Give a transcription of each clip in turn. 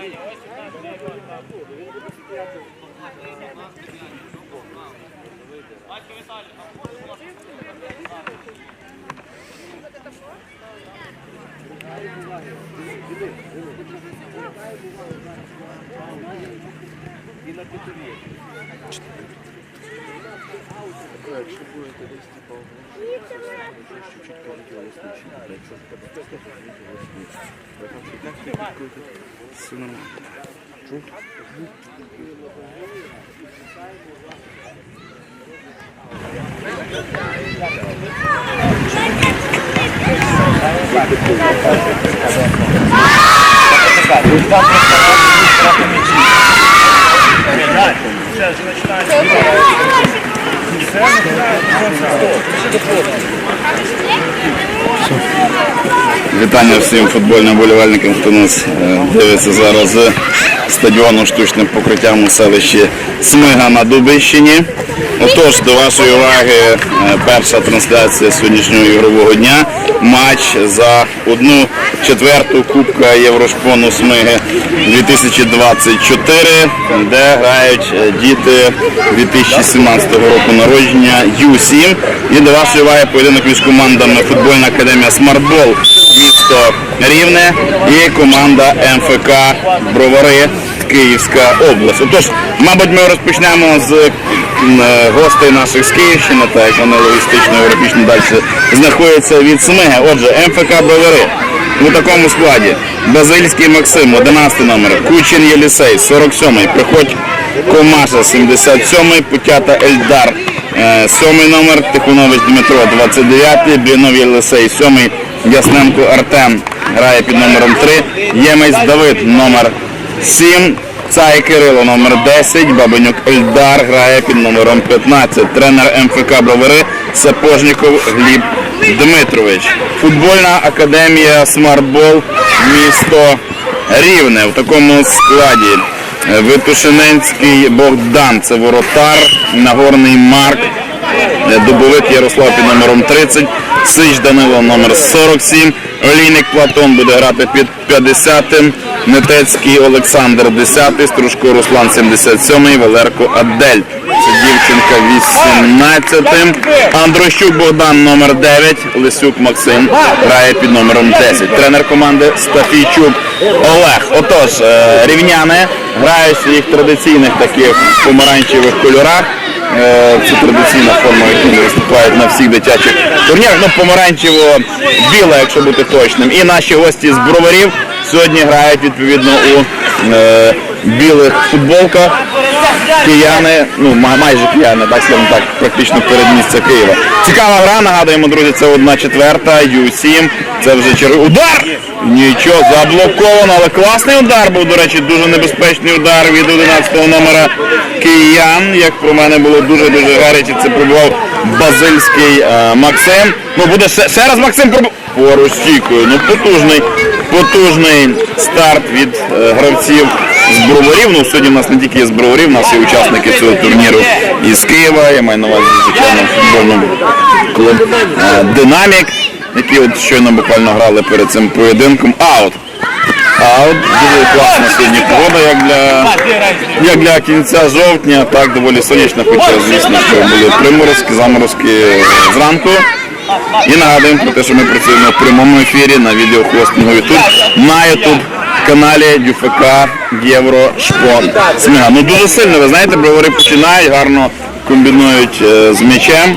І на п'ятері. Якщо будете десь типа що чітко відео листичні, якщо тебе так, то відео листичні. Так, що так, все нормально. Чу? Це починається. Це починається. Вітання всім футбольним болівальникам, хто нас е, дивиться зараз з стадіону штучним покриттям у селищі Смига на Дубищині. Отож, до вашої уваги е, перша трансляція сьогоднішнього ігрового дня. Матч за одну четверту Кубка Єврошпону Смиги 2024, де грають е, діти 2017 року народження Ю-7. І до вашої уваги поєдинок між командами футбольна академія Смартбол місто Рівне і команда МФК Бровари Київська область. Отож, мабуть, ми розпочнемо з е, гостей наших з Київщини, так як вони логістично європічно далі знаходяться від Смиги. Отже, МФК Бровари у такому складі. Базильський Максим, 11 номер, Кучин Єлісей, 47-й, Приходь. Комаша, 77-й, Путята Ельдар, 7 номер, Тихонович Дмитро, 29-й, Блінов Єлисей, 7-й, Ясненко Артем грає під номером 3, Ємець Давид, номер 7, Цай Кирило, номер 10, Бабенюк Ельдар грає під номером 15, тренер МФК Бровари Сапожніков Гліб Дмитрович. Футбольна академія Смартбол, місто Рівне. В такому складі. Е, Витушиненський Богдан, це воротар, Нагорний Марк, е, Дубовик Ярослав під номером 30, Сич Данило номер 47, Олійник Платон буде грати під 50-м, Нетецький Олександр 10, Стружко Руслан 77, Валерко Адель. Це дівчинка 18, Андрощук Богдан номер 9, Лисюк Максим грає під номером 10. Тренер команди Стафійчук Олег. Отож, е, рівняни грають в своїх традиційних таких помаранчевих кольорах. Е, Це традиційна форма, вони виступають на всіх дитячих турнірах. Ну, помаранчево-біла, якщо бути точним. І наші гості з броварів сьогодні грають відповідно у е, білих футболках. Кияни, ну майже кияни, так скажімо так, практично передмістя Києва. Цікава гра, нагадуємо, друзі, це одна четверта, Ю-7. Це вже черговий удар! Нічого, заблоковано, але класний удар був, до речі, дуже небезпечний удар від 11-го номера киян. Як про мене було дуже-дуже гаряче, це пробував базильський е, Максим. Ну буде ще, ще раз Максим пробував. Поруч стійкою. Ну потужний, потужний старт від е, гравців з броварів. Ну сьогодні в нас не тільки є з броварів, у нас є учасники цього турніру із Києва. Я маю на увазі, звичайно, футбольному клуб е, Динамік, які от щойно буквально грали перед цим поєдинком. Аут. Аут. Дуже класна сьогодні погода, як для, як для кінця жовтня, так доволі сонячно, хоча звісно, що були приморозки, заморозки зранку. І нагадуємо про те, що ми працюємо в прямому ефірі на відеохостингу YouTube на YouTube каналі ДЮФК Єврошпорт. Сміга. Ну дуже сильно, ви знаєте, бровари починають, гарно комбінують е, з м'ячем.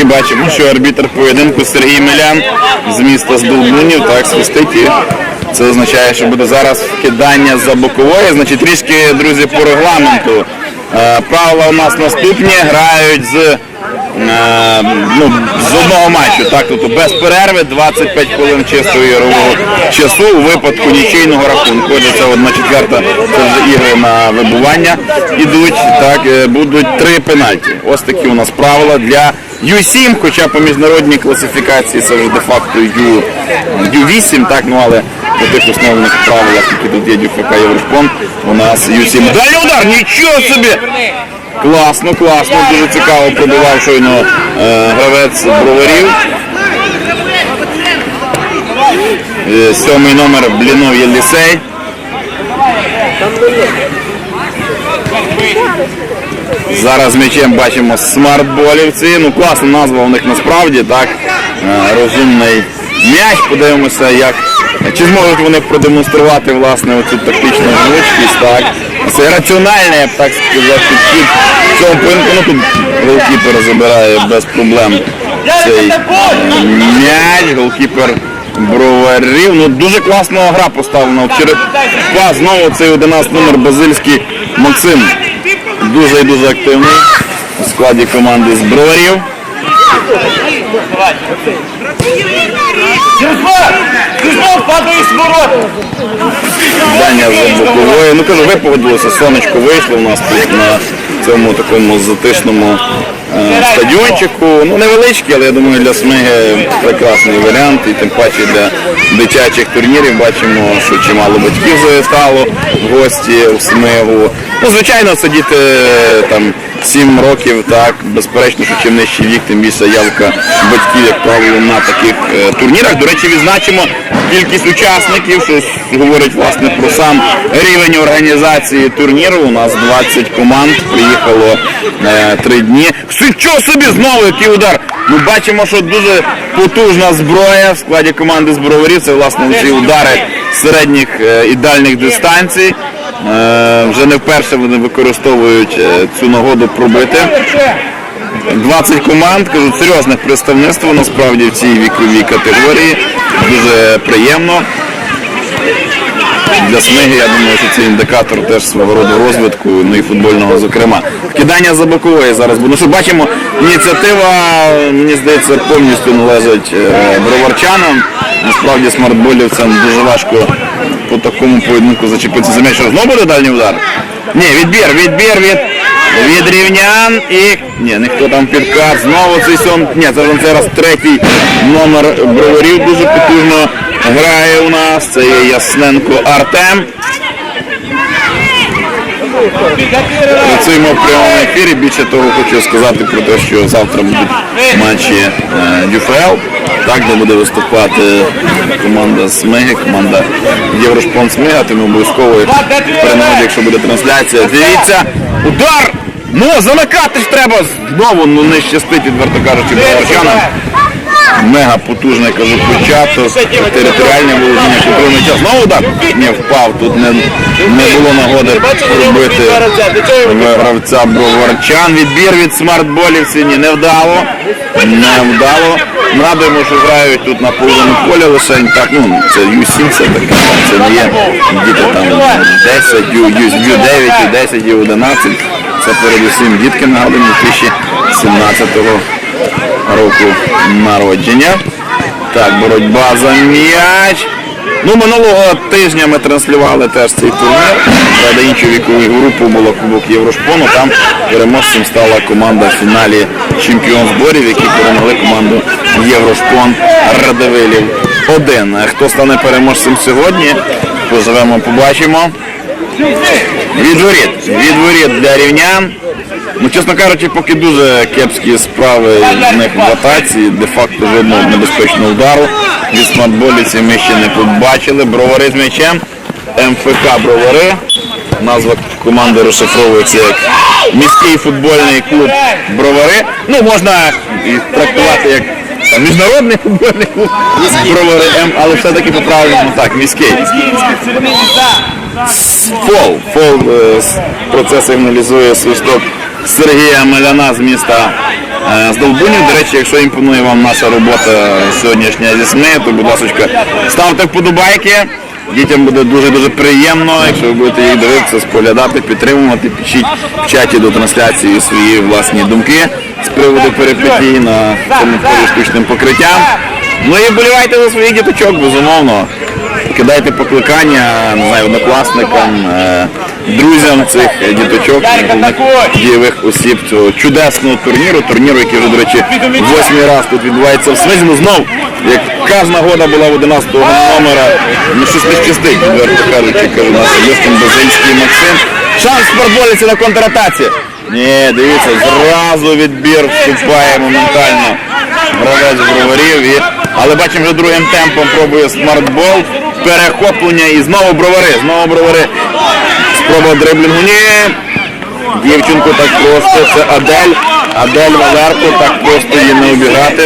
І бачимо, що арбітр поєдинку Сергій Милян з міста Здолбунів так свистить. І це означає, що буде зараз вкидання за бокової. Значить, трішки, друзі, по регламенту. Е, Правила у нас наступні, грають з, ну, з одного матчу, так, тобто без перерви, 25 хвилин чистого ігрового часу у випадку нічийного рахунку. Це одна четверта, це вже ігри на вибування ідуть, так, е, будуть три пенальті. Ось такі у нас правила для Ю-7, хоча по міжнародній класифікації це вже де-факто Ю, Ю-8, так, ну але по тих основних правилах, які тут є ДЮФК Єврошпон, у нас Ю-7. Далі удар, нічого собі! Класно, класно, дуже цікаво пробивав щойно е, гравець броварів. Е, Сьомий номер Блінов Єлісей. Зараз м'ячем бачимо смартболівці. Ну класна назва у них насправді, так. Е, Розумний м'яч. Подивимося, як чи зможуть вони продемонструвати власне оцю тактичну гнучкість, так. Це раціональний, я б так сказав, підхід в цьому поєдинку. Ну тут голкіпер забирає без проблем цей м'яч, голкіпер броварів. Ну дуже класна гра поставлена. Через пас знову цей 11 номер Базильський Максим. Дуже і дуже активний у складі команди з броварів. Кузьма! Кузьма падає з ворот! Даня з бокової. Ну кажу, ви сонечко вийшло у нас тут на цьому такому затишному е, стадіончику. Ну невеличкий, але я думаю для Смиги прекрасний варіант. І тим паче для дитячих турнірів бачимо, що чимало батьків завітало в гості у Смигу. Ну, звичайно, це діти е, там 7 років, так, безперечно, що чим нижчий вік, тим більше явка батьків, як правило, на таких е, турнірах. До речі, відзначимо кількість учасників, що говорить власне про сам рівень організації турніру. У нас 20 команд, приїхало е, 3 дні. Що собі знову який удар? Ми бачимо, що дуже потужна зброя в складі команди зброварів. Це власне ці удари середніх е, і дальніх дистанцій. Е, Вже не вперше вони використовують е, цю нагоду пробити. 20 команд, кажуть, серйозне представництво насправді в цій віковій категорії. Дуже приємно. Для Смиги, я думаю, що це індикатор теж свого роду розвитку, ну і футбольного, зокрема. Кидання за бокової зараз буде. Ну що бачимо, ініціатива, мені здається, повністю належить е, броварчанам. Насправді смартболівцям дуже важко по такому поєдинку зачепитися за м'яч. Знову буде дальній удар? Ні, відбір, відбір від, від рівнян і. Ні, ніхто там підкат. Знову цей сон. Ні, це вже зараз раз третій номер броварів дуже потужно грає у нас. Це є Ясненко Артем. Працюємо в прямому ефірі. Більше того, хочу сказати про те, що завтра будуть матчі е, ДЮФЛ, так, де буде виступати команда Смиги, команда Єврошпон Смига, тому обов'язково перенагоді, якщо буде трансляція. Дивіться, удар! Ну, замикати ж треба знову, ну не щастить, відверто кажучи, броварчанам. Мега потужний, кажу, початок, територіальне володіння, контрольний час. Знову удар? Не впав, тут не, не було нагоди пробити гравця Броварчан. Відбір від смартболівців ні, не вдало. Не вдало. Нагадуємо, що грають тут на половину поля лише так, ну це Ю-7, це таке, це не є діти там 10, Ю, Ю, Ю-9, Ю-10, Ю-11. Це передусім дітки, нагадуємо, 2017 року народження. Так, боротьба за м'яч. Ну, минулого тижня ми транслювали теж цей турнір. Правда, іншу вікову групу було Кубок Єврошпону. Там переможцем стала команда в фіналі чемпіон зборів, які перемогли команду Єврошпон Радивилів 1. Хто стане переможцем сьогодні? Поживемо, побачимо. Відворіт. Відворіт для рівнян. Ну, чесно кажучи, поки дуже кепські справи в них в атаці, де-факто жодного небезпечного удару. Від смартболіці ми ще не побачили. Бровари з м'ячем. МФК Бровари. Назва команди розшифровується як міський футбольний клуб Бровари. Ну, можна і трактувати як там, міжнародний футбольний клуб Бровари М, але все-таки по-правильному так, міський. Фол. Фол е, с- сигналізує свисток Сергія Маляна з міста е, з Долбунів. До речі, якщо імпонує вам наша робота сьогоднішня зі СМИ, то будь ласка, ставте вподобайки. Дітям буде дуже-дуже приємно, якщо ви будете їх дивитися, споглядати, підтримувати, пишіть в чаті до трансляції свої власні думки з приводу перипетій на цьому полі штучним покриттям. Ну і вболівайте за своїх діточок, безумовно. Кидайте покликання, не знаю, однокласникам, е, друзям цих діточок, головних дієвих осіб цього чудесного турніру, турніру, який вже, до речі, восьмий раз тут відбувається в Смизі. Ну знов, як кожна года була в 11 номера, ну щось не щастить, відверто кажучи, каже наш Юстин Базильський Максим. Шанс спортболіці на контратаці. Ні, дивіться, зразу відбір вступає моментально. Гравець броварів. І... Але бачимо, вже другим темпом пробує смартбол. Перехоплення і знову бровари. Знову бровари. Спроба дриблінгу. Ні. Дівчинку так просто. Це Адель. Адель Валерко. Так просто її не обіграти.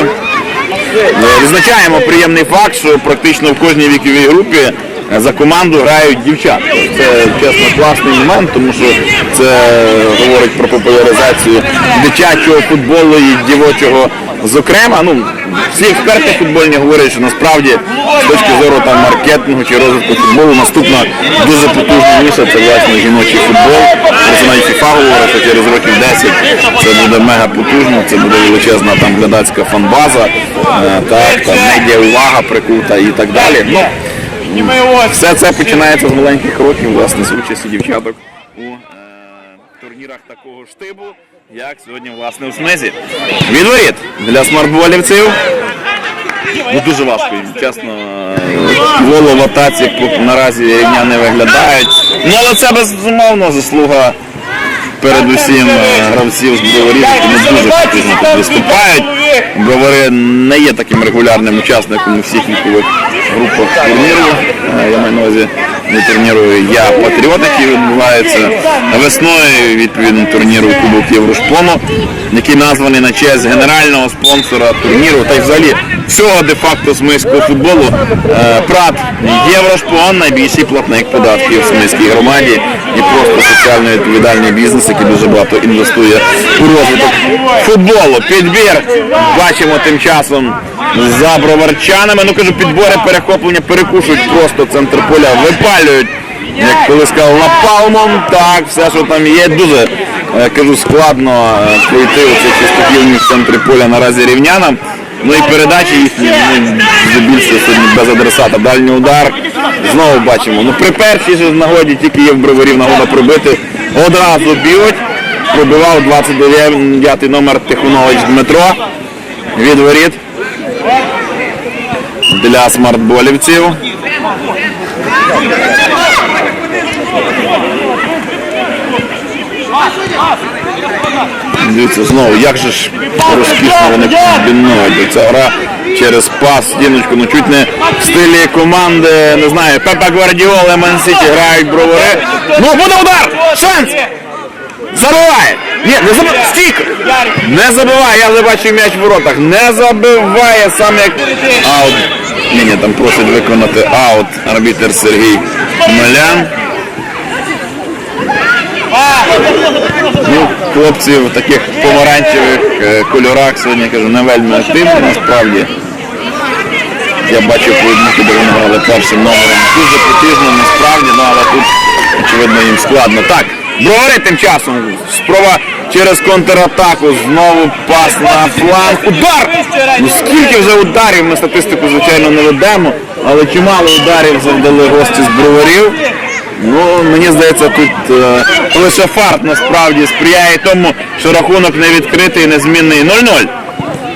Е, Відзначаємо приємний факт, що практично в кожній віковій групі за команду грають дівчат. Це чесно класний момент, тому що це говорить про популяризацію дитячого футболу і дівочого. Зокрема, ну всі експерти футбольні говорять, що насправді з точки зору там маркетингу чи розвитку футболу наступна дуже потужна ніша це власне жіночий футбол. Це навіть FIFA говорить, що через років 10 це буде мега потужно, це буде величезна там глядацька фанбаза, е, так, там медіа увага прикута і так далі. Ну, все це починається з маленьких років, власне, з участі дівчаток у е, турнірах такого штибу, як сьогодні, власне, у смезі. Відворіт для смартболівців. Ну, дуже важко чесно. Воло в наразі рівня не виглядають. Ну, але це безумовно заслуга передусім е, гравців з які не дуже потужно тут виступають. Бровари не є таким регулярним учасником у всіх вікових групах турніру. Е, Я маю на увазі не турніру Я Патріот, який відбувається весною, відповідно турніру Кубок Єврошпону, який названий на честь генерального спонсора турніру та й взагалі всього де-факто смиського футболу. Е, Прат Єврошпон, найбільший платник податків в Смиській громаді і просто соціально відповідальний бізнес, який дуже багато інвестує у розвиток футболу. Підбір бачимо тим часом за броварчанами. Ну кажу, підбори перехоплення перекушують просто центр поля, випалюють. Як коли сказав напалмом, так, все, що там є, дуже кажу, складно е, пройти оцей чистопільний в центрі поля наразі рівнянам. Ну і передачі їхні ну, більше сьогодні без адресата. Дальній удар. Знову бачимо. Ну при першій же нагоді тільки є в броварів нагода пробити. Одразу б'ють. Пробивав 29 номер Тихонович Дмитро. Від воріт. Для смартболівців. Дивіться, знову, як же ж розкішно вони комбінують. Ця гра через пас, стіночку, ну чуть не в стилі команди, не знаю, Пепа Гвардіола, Ман Сіті грають бровари. Ну, буде удар! Шанс! Забиває! Ні, не забиває! Стік! Не забиває, я не бачив м'яч в воротах. Не забиває сам як аут. Ні, ні, там просить виконати аут арбітер Сергій Мелян. Ну, хлопці в таких помаранчевих е, кольорах сьогодні кажу, не вельми активні насправді. Я бачив поєдинки, де вони грали першим номером. Дуже потужно насправді, ну, але тут очевидно їм складно. Так, бровари тим часом. Спроба через контратаку. Знову пас на фланг. Удар! Ну скільки вже ударів, ми статистику, звичайно, не ведемо, але чимало ударів завдали гості з броварів. Ну, мені здається, тут е, лише фарт насправді сприяє тому, що рахунок не відкритий, незмінний 0-0.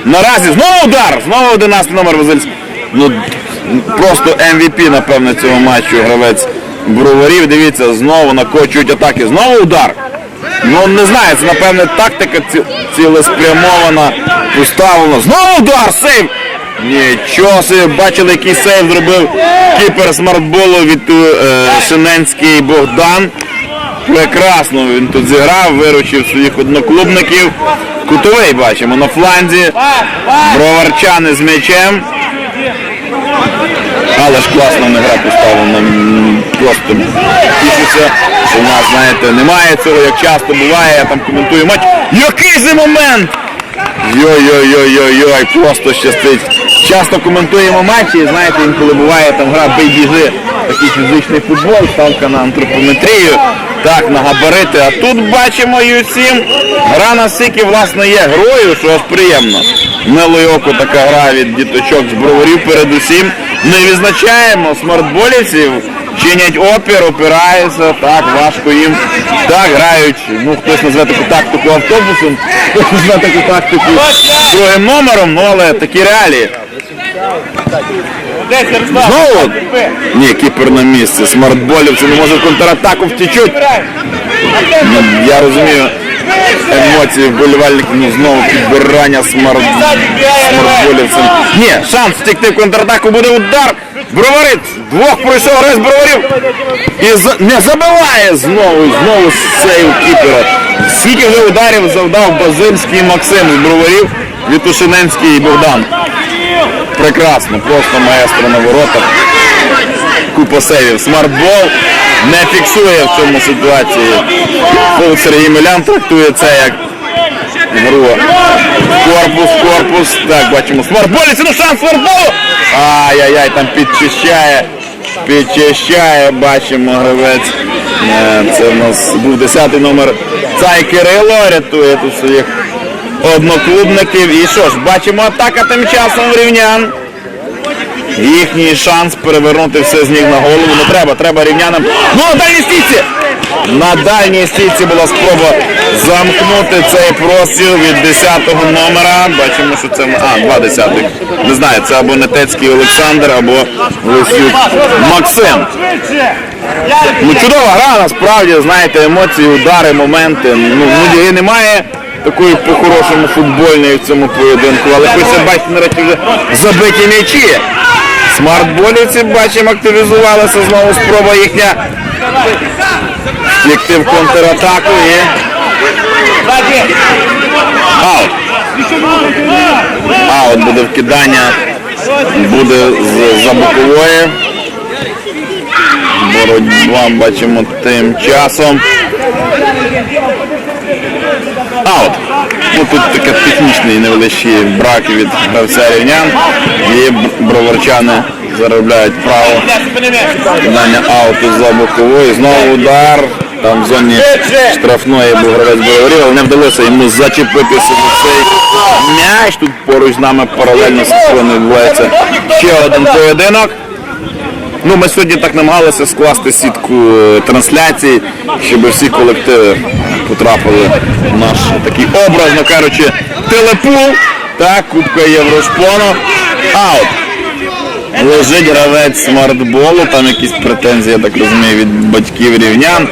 Наразі знову удар! Знову 11 номер Вазильський. Ну, просто MVP, напевно, цього матчу гравець броварів. Дивіться, знову накочують атаки. Знову удар. Ну, не знаю, це, напевне, тактика ці- цілеспрямована, поставлена. Знову удар! Сейв! Нічого собі, бачили, який сейв зробив кіпер смартболу від е, Шиненський Богдан. Прекрасно він тут зіграв, виручив своїх одноклубників. Кутовий бачимо на фланзі. Броварчани з м'ячем. Але ж класно не гра поставлена. Просто тішуся, що в нас, знаєте, немає цього, як часто буває, я там коментую матч. Який же момент! Йой-йой-йой-йой-йой, просто щастить. Часто коментуємо матчі, знаєте, інколи буває там гра бей-біжи, такий фізичний футбол, ставка на антропометрію, так, на габарити. А тут бачимо U7. Гра настільки, власне, є грою, що аж приємно. Милої оку така гра від діточок з броварів передусім. Ми відзначаємо смартболівців, чинять опір, опираються, так, важко їм. Так, грають, ну хтось назве таку тактику автобусом, хтось назве таку тактику другим номером, ну але такі реалії. Знову? Ні, кіпер на місці. Смартболівці не може контратаку втічуть. Ну, я розумію, емоції вболівальників, ну знову підбирання смарт... смартболівцем. Ні, шанс втекти в контратаку буде удар. Броварець двох пройшов грець броварів і за- не забиває знову, і знову сейв кіпера. Скільки вже ударів завдав Базильський Максим з броварів, Вітушиненський і Богдан. Прекрасно, просто маестро на воротах. Купа сейвів. Смартбол не фіксує в цьому ситуації. Пол Сергій Милян трактує це як гру. Корпус, корпус. Так, бачимо. Смартболі, це ну шанс смартболу. Ай-яй-яй, там підчищає. Підчищає, бачимо гравець. Е, Це в нас був 10 номер. Цай Кирило рятує тут своїх одноклубників. І що ж, бачимо атака тим часом рівнян. Їхній шанс перевернути все з ніг на голову. Не треба, треба рівнянам. Ну, на дальній стійці! На дальній стійці була спроба замкнути цей простір від 10-го номера. Бачимо, що це а, два десятих. Не знаю, це або Нетецький Олександр, або Лисюк Максим. Ну, чудова гра, насправді, знаєте, емоції, удари, моменти. Ну, в Нудіги немає такої по-хорошому футбольної в цьому поєдинку, але хочеться бачити нарешті вже забиті м'ячі. Смартболівці, бачимо, активізувалися знову спроба їхня втікти в контратаку і аут. Аут буде вкидання, буде з за бокової. Боротьба бачимо тим часом. Аут. Ну, тут таке технічний невеличкий брак від гравця рівнян. І броварчани заробляють право кидання ауту за бокової. Знову удар. Там в зоні штрафної був гравець броварів, але не вдалося йому зачепитися за цей м'яч. Тут поруч з нами паралельно з відбувається ще один поєдинок. Ну, ми сьогодні так намагалися скласти сітку е, трансляцій, щоб всі колективи потрапили в наш такий образно кажучи, телепул. Так, Кубка Єврошпону. Аут. Лежить гравець смартболу, там якісь претензії, я так розумію, від батьків рівнян.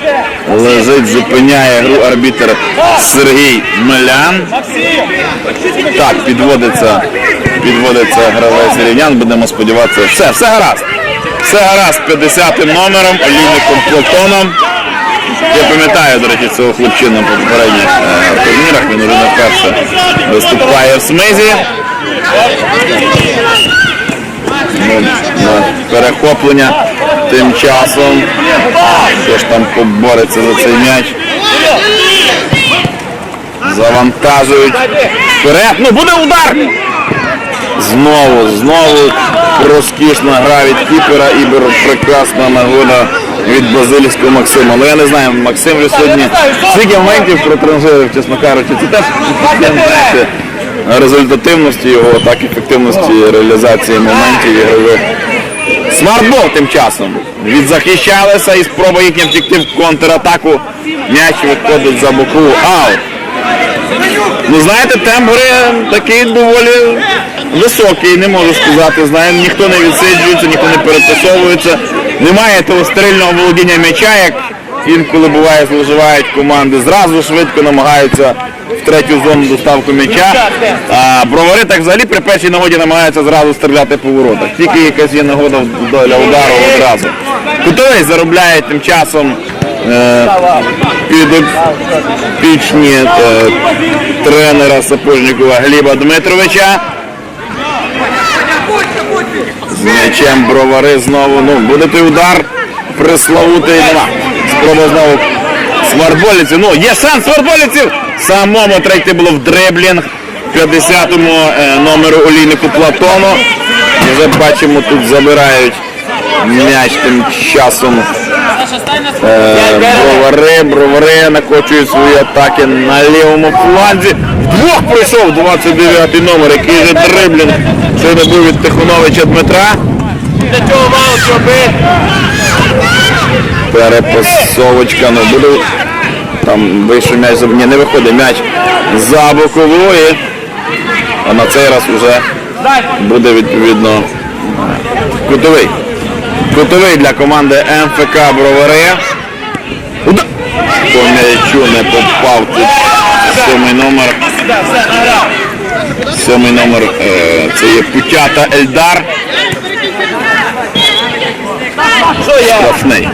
Лежить, зупиняє гру арбітр Сергій Милян. Так, підводиться, підводиться гравець рівнян, будемо сподіватися. Все, все гаразд. Все гаразд з 50 номером, олійником Платоном. Я пам'ятаю, до речі, цього хлопчину по попередніх е, турнірах, він вже не вперше виступає в смизі. Ну, перехоплення тим часом. Що ж там побореться за цей м'яч. Завантажують. Вперед. Ну буде удар! Знову, знову розкішна гра від кіпера і прекрасна нагода від базилівського Максима. Ну я не знаю, Максим вже сьогодні стільки моментів протранжирив, чесно кажучи. Це теж знаєте, результативності його, так ефективності реалізації моментів ігрових. Смартбол тим часом відзахищалися і спроба їхня втекти в контратаку. М'яч виходить за бокову. Аут. Ну знаєте, темп гри такий доволі високий, не можу сказати. Знаєте, ніхто не відсиджується, ніхто не перетасовується. Немає того стерильного володіння м'яча, як інколи буває, зловживають команди. Зразу швидко намагаються в третю зону доставку м'яча. А бровари так взагалі при першій нагоді намагаються зразу стріляти по воротах. Тільки якась є нагода для удару одразу. Кутовий заробляє тим часом е, під пічні е, тренера Сапожникова Гліба Дмитровича. З м'ячем бровари знову. Ну, буде той удар Приславутий Нема. Спроба знову Сварболіців. Ну, є шанс смартболівців. Самому третє було в дриблінг. 50-му е, номеру олійнику Платону. І вже бачимо, тут забирають м'яч тим часом. Бровари, бровари накочують свої атаки на лівому фланзі. Вдвох пройшов 29-й номер, який же дриблінг. Щойно був від Тихоновича Дмитра. Для цього мало зробити. Перепасовочка, ну буде. Там вийшов м'яч, за- ні, не виходить м'яч за бокової. А на цей раз вже буде відповідно кутовий. Кутовий для команди МФК Бровари. По м'ячу не попав. Тут сьомий номер. Сьомий номер е, це є Путята Ельдар. Штрафний.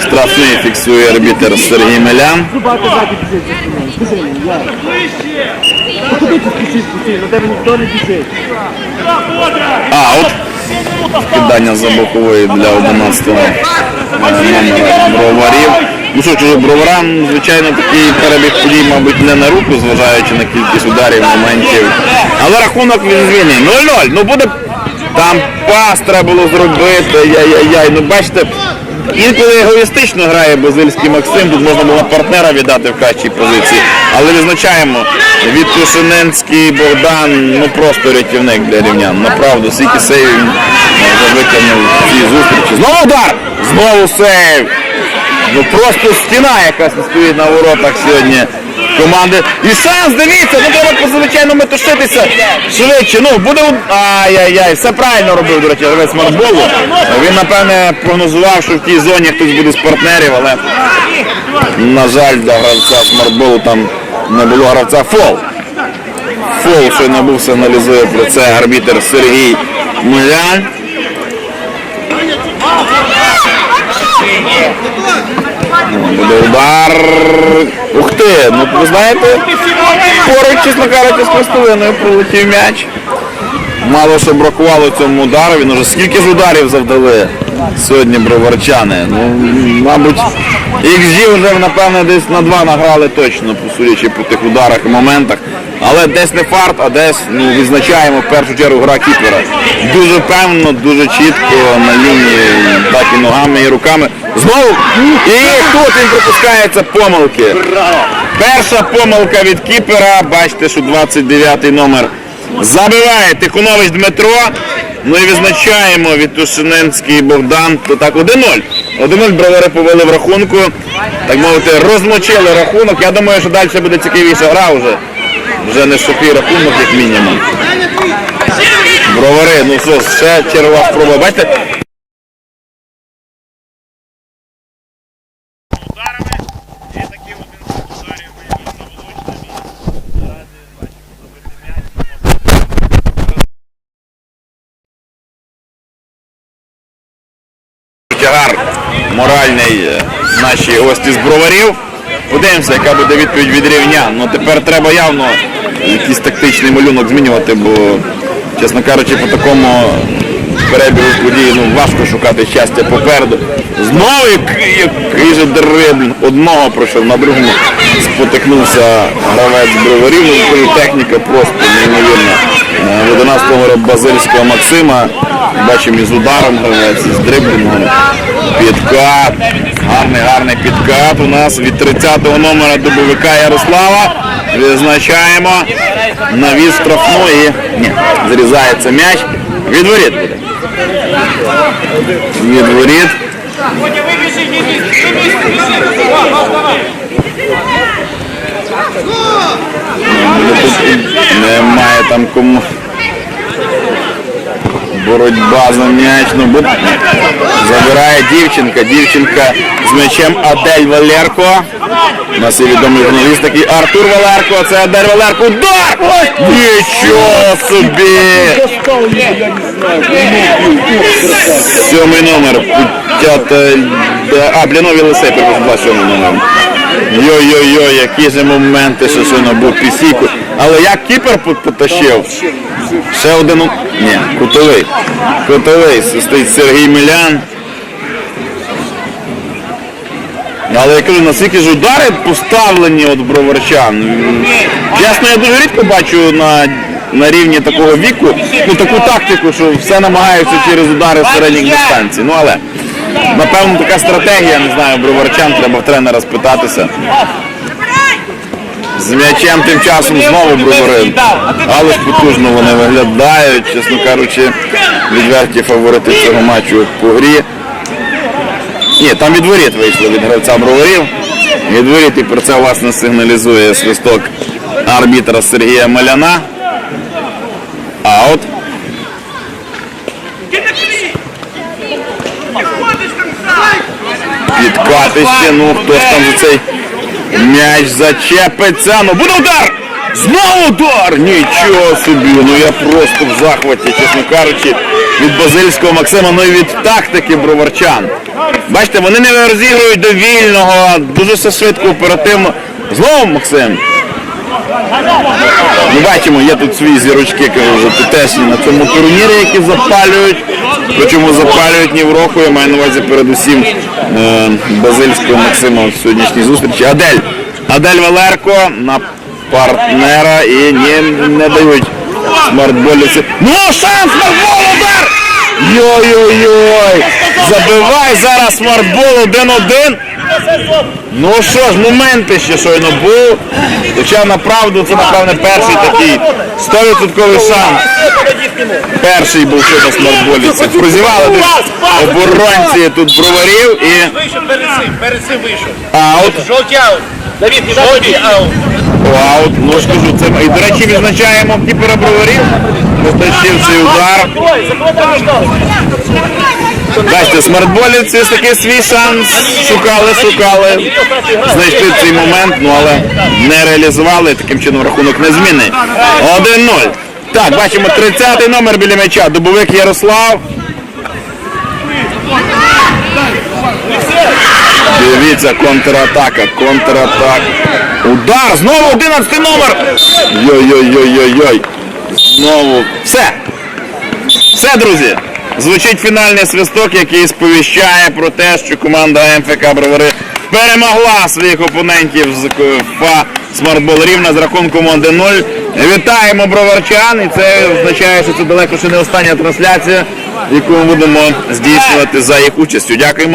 Штрафний фіксує арбітер Сергій Мелян. А, от кидання за бокової для 11-го номера броварів. Ну що ж, броварам, звичайно, такий перебіг подій, мабуть, не на руку, зважаючи на кількість ударів, моментів. Але рахунок він звільний. 0-0. Ну буде там пас треба було зробити. Яй-яй-яй. Ну бачите, інколи егоїстично грає базильський Максим. Тут можна було партнера віддати в кращій позиції. Але відзначаємо, відпушиненський Богдан, ну просто рятівник для рівнян. Направду, скільки сейвів він вже виконав в цій зустрічі. Знову удар! Знову сейв! Ну просто стіна якась стоїть на воротах сьогодні команди. І шанс, дивіться, ну треба по-звичайно метушитися швидше. Ну, буде Ай-яй-яй, все правильно робив, до речі, гравець Марболу. Він, напевне, прогнозував, що в тій зоні хтось буде з партнерів, але, на жаль, для гравця з Марболу там не було гравця фол. Фол, що не був, сигналізує про це арбітер Сергій Милян. Буде удар. Ух ти! Ну ви знаєте, поруч, чесно кажучи, з хвостовиною пролетів м'яч. Мало що бракувало цьому удару. Він уже скільки ж ударів завдали сьогодні броварчани. Ну, мабуть, XG вже напевно десь на два награли точно, судячи по тих ударах і моментах. Але десь не фарт, а десь ну, відзначаємо в першу чергу гра кіпера. Дуже певно, дуже чітко на лінії, так і ногами, і руками. Знову! І тут він пропускається помилки. Перша помилка від кіпера. Бачите, що 29-й номер забиває Тихонович Дмитро. Ну і відзначаємо від Тушиненський Богдан. То так 1-0. 1-0 бровари повели в рахунку. Так мовити, розмочили рахунок. Я думаю, що далі буде цікавіша гра вже. Вже не сухий рахунок, як мінімум. Бровари, ну що, ще чергова спроба. Бачите, тягар моральний е, наші гості з. Подивимося, яка буде відповідь від рівнян. Ну тепер треба явно якийсь тактичний малюнок змінювати, бо, чесно кажучи, по такому перебігу подій ну, важко шукати щастя попереду. Знову який, же дрибль. Одного пройшов, на другому спотикнувся гравець броварів. Ну, техніка просто неймовірна. Е, 11 номера Базильського Максима. Бачимо із ударом гравець, із дриблінгом. Підкат. Гарний, гарний підкат у нас від 30-го номера дубовика Ярослава. Відзначаємо навіс штрафної. Ні, зрізається м'яч. Від воріт буде. Від воріт. Немає там кому. Боротьба за м'яч. Ну, Забирає дівчинка. Дівчинка з м'ячем Адель Валерко. У нас є відомий журналіст такий Артур Валерко. Це Адель Валерко. Удар! Нічого собі! Сьомий номер. А, Блінові Лисей, перепрошую, сьомий номер. Йой-йой-йой, які же моменти, що ще був пісіку. Але як кіпер потащив? Ще один. Ні, кутовий. Кутовий. Стоїть Сергій Милян. Але я кажу, наскільки ж удари поставлені от броварчан. Чесно, я дуже рідко бачу на, на рівні такого віку ну, таку тактику, що все намагаються через удари середніх дистанцій. Ну але напевно така стратегія, не знаю, броварчан, треба в тренера спитатися. З м'ячем тим часом знову бровари. Але ж потужно вони виглядають, чесно кажучи, відверті фаворити цього матчу по грі. Ні, там від воріт вийшло від гравця броварів. Від воріт і про це власне сигналізує свисток арбітра Сергія Маляна. Аут. Підкатище, ну хто ж там за цей М'яч зачепиться. Ну буде удар! Знову удар! Нічого собі! Ну я просто в захваті, чесно кажучи, від базильського Максима, ну і від тактики броварчан. Бачите, вони не розігрують до вільного, дуже все швидко, оперативно. Знову Максим. Ми бачимо, є тут свої зірочки, кажу, вже тутешні на цьому турнірі, які запалюють. Причому запалюють ні в року, я маю на увазі передусім Базильського Максима в сьогоднішній зустрічі. Адель. Адель Валерко на партнера і не, не дають смартболівці. Ну, шанс, смартбол, удар! Йой-йой-йой! Забивай зараз смартбол 1-1. Ну що ж, моменти ще щойно був. Хоча направду це, напевне, перший такий 100% шанс. Перший був ще на смартболі. Це прозівали десь оборонці тут броварів і Вийшов перед цим, вийшов. аут. Жовтий аут. Давід, жовтий аут. Аут. Ну ж кажу, це і до речі відзначаємо кіпера броварів. Розтащив цей удар. Закрой, закрой. Бачите, смартболівці такий свій шанс. Шукали, шукали. Знайшли цей момент, ну але не реалізували. Таким чином рахунок не змінний. 1-0. Так, бачимо 30-й номер біля м'яча. Дубовик Ярослав. Дивіться, контратака, контратака. Удар! Знову 11 номер! Йой-йой-йой-йой-йой. Знову. Все. Все, друзі. Звучить фінальний свисток, який сповіщає про те, що команда МФК Бровари перемогла своїх опонентів з ФА Смартбол рівна з рахунком 1-0. Вітаємо броварчан, і це означає, що це далеко ще не остання трансляція, яку ми будемо здійснювати за їх участю. Дякуємо.